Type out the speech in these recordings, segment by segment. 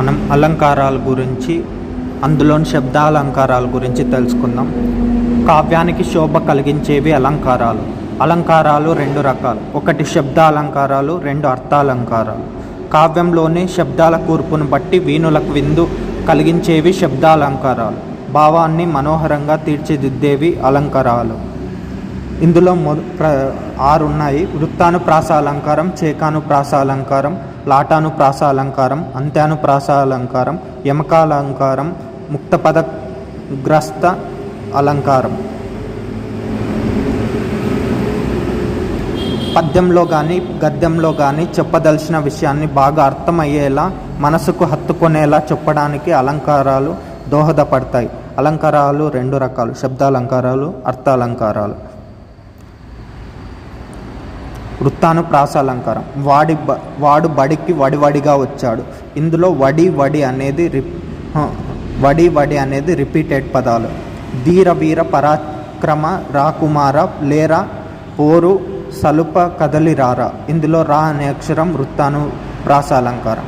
మనం అలంకారాల గురించి అందులోని శబ్దాలంకారాల గురించి తెలుసుకుందాం. కావ్యానికి శోభ కలిగించేవి అలంకారాలు. అలంకారాలు రెండు రకాలు. ఒకటి శబ్దాలంకారాలు రెండు అర్థాలంకారాలు. కావ్యంలోని శబ్దాల కూర్పును బట్టి వీణులకు విందు కలిగించేవి శబ్దాలంకారాలు. భావాన్ని మనోహరంగా తీర్చిదిద్దేవి అలంకారాలు. ఇందులో మొ ప్ర ఆరు ఉన్నాయి వృత్తానుప్రాస అలంకారం చేకానుప్రాస అలంకారం లాటానుప్రాస అలంకారం అంత్యానుప్రాస అలంకారం యమకాలంకారం ముక్తపదగ్రస్త అలంకారం పద్యంలో కానీ గద్యంలో కానీ చెప్పదలసిన విషయాన్ని బాగా అర్థమయ్యేలా మనసుకు హత్తుకునేలా చెప్పడానికి అలంకారాలు దోహదపడతాయి. అలంకారాలు రెండు రకాలు శబ్దాలంకారాలు అర్థాలంకారాలు. వృత్తాను ప్రాసాలంకారం వాడి బ వాడు బడికి వడివడిగా వచ్చాడు. ఇందులో వడి వడి అనేది రిప్ వడి వడి అనేది రిపీటెడ్ పదాలు. ధీర వీర పరాక్రమ రాకుమార లేరా పోరు సలుప కదలి రారా. ఇందులో రా అనే అక్షరం వృత్తాను ప్రాసాలంకారం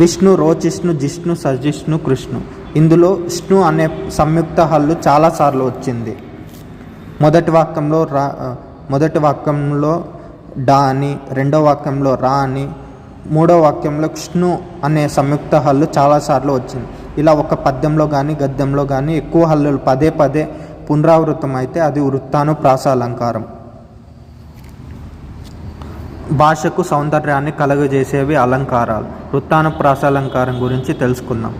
విష్ణు రోచిష్ణు జిష్ణు సజిష్ణు కృష్ణు. ఇందులో విష్ణు అనే సంయుక్త హల్లు చాలాసార్లు వచ్చింది. మొదటి వాక్యంలో రా మొదటి వాక్యంలో డా అని రెండో వాక్యంలో రా అని మూడో వాక్యంలో కృష్ణు అనే సంయుక్త హల్లు చాలాసార్లు వచ్చింది. ఇలా ఒక పద్యంలో కానీ గద్యంలో కానీ ఎక్కువ హల్లులు పదే పదే పునరావృతం అయితే అది వృత్తాను ప్రాసాలంకారం భాషకు సౌందర్యాన్ని కలుగజేసేవి అలంకారాలు. వృత్తాను ప్రాసాలంకారం గురించి తెలుసుకుందాం.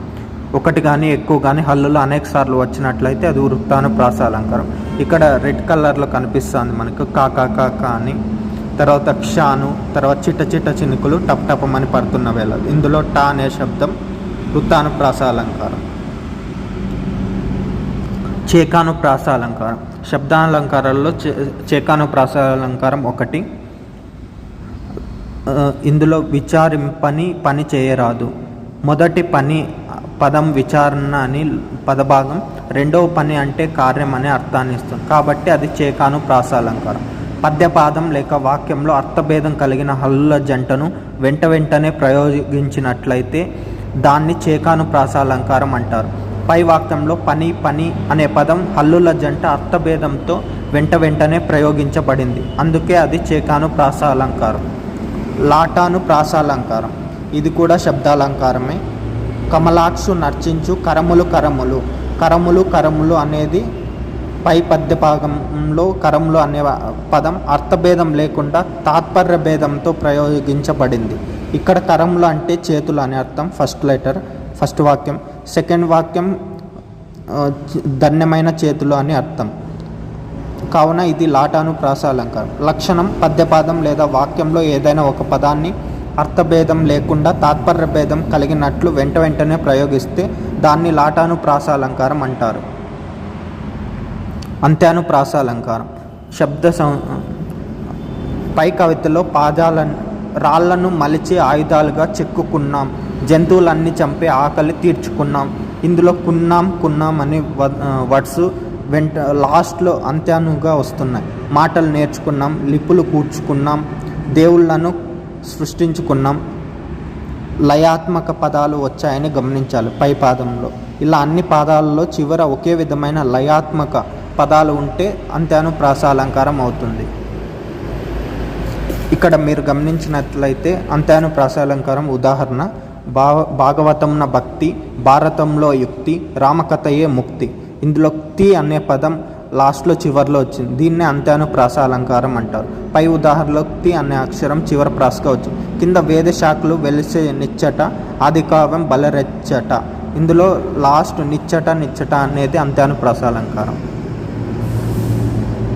ఒకటి కానీ ఎక్కువ కానీ హల్లులు అనేక సార్లు వచ్చినట్లయితే అది వృత్తాను ప్రాసాలంకారం ఇక్కడ రెడ్ కలర్లో కనిపిస్తుంది మనకు కాకా కాకా అని. తర్వాత క్షాను తర్వాత చిట్ట చిట్ట చినుకులు టప్ టపమని పడుతున్న వేళ. ఇందులో టా అనే శబ్దం వృత్తాను ప్రాసాలంకారం చేకాను ప్రాసాలంకారం శబ్దాలంకారాల్లో చే చేకాను ప్రాసాలంకారం ఒకటి ఇందులో విచారింపని పని చేయరాదు. మొదటి పని పదం విచారణ అని పదభాగం. రెండవ పని అంటే కార్యం అనే అర్థాన్ని ఇస్తుంది. కాబట్టి అది చేకాను ప్రాసాలంకారం పద్యపాదం లేక వాక్యంలో అర్థభేదం కలిగిన హల్లుల జంటను వెంట వెంటనే ప్రయోగించినట్లయితే దాన్ని చేకాను ప్రాసాలంకారం అంటారు. పై వాక్యంలో పని పని అనే పదం హల్లుల జంట అర్థభేదంతో వెంట వెంటనే ప్రయోగించబడింది. అందుకే అది చేకాను ప్రాసాలంకారం. లాటాను ప్రాసాలంకారం. ఇది కూడా శబ్దాలంకారమే. కమలాక్షు నర్చించు కరములు కరములు. కరములు కరములు అనేది పై పద్య భాగంలో కరములు అనే పదం అర్థభేదం లేకుండా తాత్పర్య భేదంతో ప్రయోగించబడింది. ఇక్కడ కరములు అంటే చేతులు అనే అర్థం ఫస్ట్ లెటర్ ఫస్ట్ వాక్యం. సెకండ్ వాక్యం ధన్యమైన చేతులు అని అర్థం. కావున ఇది లాటాను ప్రాసాలంకారం లక్షణం పద్యపాదం లేదా వాక్యంలో ఏదైనా ఒక పదాన్ని అర్థభేదం లేకుండా తాత్పర్య భేదం కలిగినట్లు వెంట వెంటనే ప్రయోగిస్తే దాన్ని లాటాను ప్రాసాలంకారం అంటారు. అంత్యాను ప్రాసాలంకారం శబ్ద సం పై కవితలో పాదాలను రాళ్ళను మలిచి ఆయుధాలుగా చెక్కుకున్నాం. జంతువులన్నీ చంపే ఆకలి తీర్చుకున్నాం. ఇందులో కున్నాం కున్నాం అని వర్డ్స్ వెంట లాస్ట్లో అంత్యానుగా వస్తున్నాయి. మాటలు నేర్చుకున్నాం లిపులు కూర్చుకున్నాం దేవుళ్ళను సృష్టించుకున్నాం. లయాత్మక పదాలు వచ్చాయని గమనించాలి పై పాదంలో. ఇలా అన్ని పాదాలలో చివర ఒకే విధమైన లయాత్మక పదాలు ఉంటే అంత్యాను ప్రాసాలంకారం అవుతుంది. ఇక్కడ మీరు గమనించినట్లయితే అంత్యాను ప్రాసాలంకారం ఉదాహరణ భావ భాగవతంన భక్తి భారతంలో యుక్తి రామకథయే ముక్తి. ఇందులో క్తి అనే పదం లాస్ట్లో చివరిలో వచ్చింది. దీన్నే అంత్యాను ప్రాస అలంకారం అంటారు. పై ఉదాహరణలో క్తి అనే అక్షరం చివరి ప్రాసగా వచ్చింది. కింద వేద శాఖలు వెలిసే నిచ్చట ఆది కావ్యం బలరెచ్చట. ఇందులో లాస్ట్ నిచ్చట నిచ్చట అనేది అంత్యాను ప్రాస అలంకారం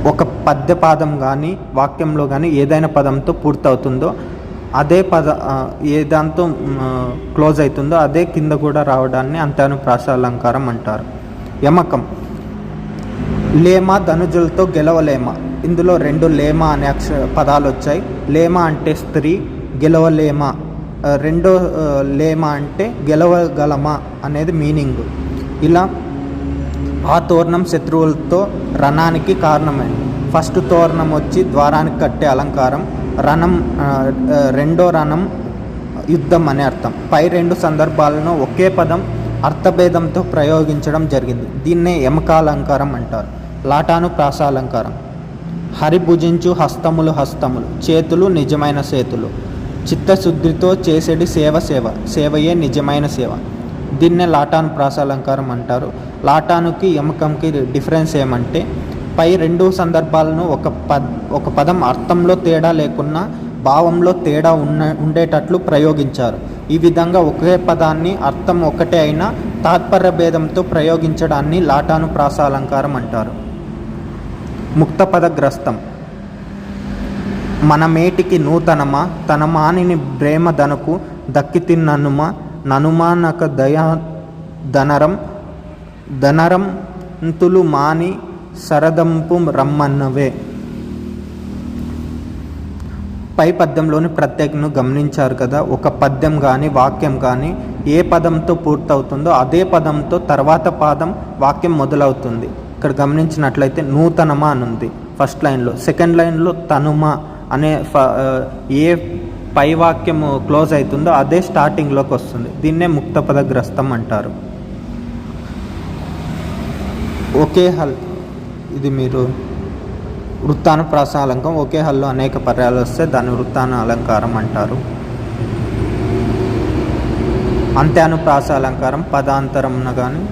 ఒక పద్య పాదం కానీ వాక్యంలో కానీ ఏదైనా పదంతో పూర్తవుతుందో అదే పద ఏ దాంతో క్లోజ్ అవుతుందో అదే కింద కూడా రావడాన్ని అంతాను ప్రాసాలంకారం అంటారు. యమకం. లేమ ధనుజులతో గెలవలేమ. ఇందులో రెండు లేమ అనే అక్ష పదాలు వచ్చాయి లేమ అంటే స్త్రీ గెలవలేమ. రెండో లేమ అంటే గెలవగలమా అనేది మీనింగ్. ఇలా ఆ తోరణం శత్రువులతో రణానికి కారణమైంది ఫస్ట్ తోరణం వచ్చి ద్వారానికి కట్టే అలంకారం రణం రెండో రణం యుద్ధం అనే అర్థం. పై రెండు సందర్భాలను ఒకే పదం అర్థభేదంతో ప్రయోగించడం జరిగింది. దీన్నే యమకాలంకారం అంటారు. లాటాను ప్రాసాలంకారం. హరిభుజించు హస్తములు హస్తములు చేతులు నిజమైన చేతులు. చిత్తశుద్ధితో చేసేది సేవ సేవ సేవయే నిజమైన సేవ. దీన్నే లాటాను ప్రాసాలంకారం అంటారు. లాటానుకి యమకంకి డిఫరెన్స్ ఏమంటే పై రెండు సందర్భాలను ఒక పద్ ఒక పదం అర్థంలో తేడా లేకున్నా భావంలో తేడా ఉన్న ఉండేటట్లు ప్రయోగించారు. ఈ విధంగా ఒకే పదాన్ని అర్థం ఒకటే అయినా తాత్పర్య భేదంతో ప్రయోగించడాన్ని లాటాను ప్రాసాలంకారం అంటారు. ముక్తపదగ్రస్తం. మన మేటికి నూతనమా తన మానిని ప్రేమధనకు దక్కితిన్ననుమా ననుమానక దయా ధనరం ధనరం తులు మాని సరదంపు రమ్మన్నవే. పై పద్యంలోని ప్రత్యేకను గమనించారు కదా ఒక పద్యం కానీ వాక్యం కానీ ఏ పదంతో పూర్తవుతుందో అదే పదంతో తర్వాత పాదం వాక్యం మొదలవుతుంది. ఇక్కడ గమనించినట్లయితే నూతనమా అని ఉంది. ఫస్ట్ లైన్లో సెకండ్ లైన్లో తనుమా అనే ఫ- ఏ పై వాక్యము క్లోజ్ అవుతుందో అదే స్టార్టింగ్లోకి వస్తుంది. దీన్నే ముక్త పదగ్రస్తం అంటారు. ఒకే హల్ ఇది మీరు వృత్తానుప్రాస అలంకం ఒకే హల్లో అనేక పర్యాలు వస్తే దాన్ని వృత్తాన అలంకారం అంటారు. అంత్యానుప్రాస అలంకారం పదాంతరంన కానీ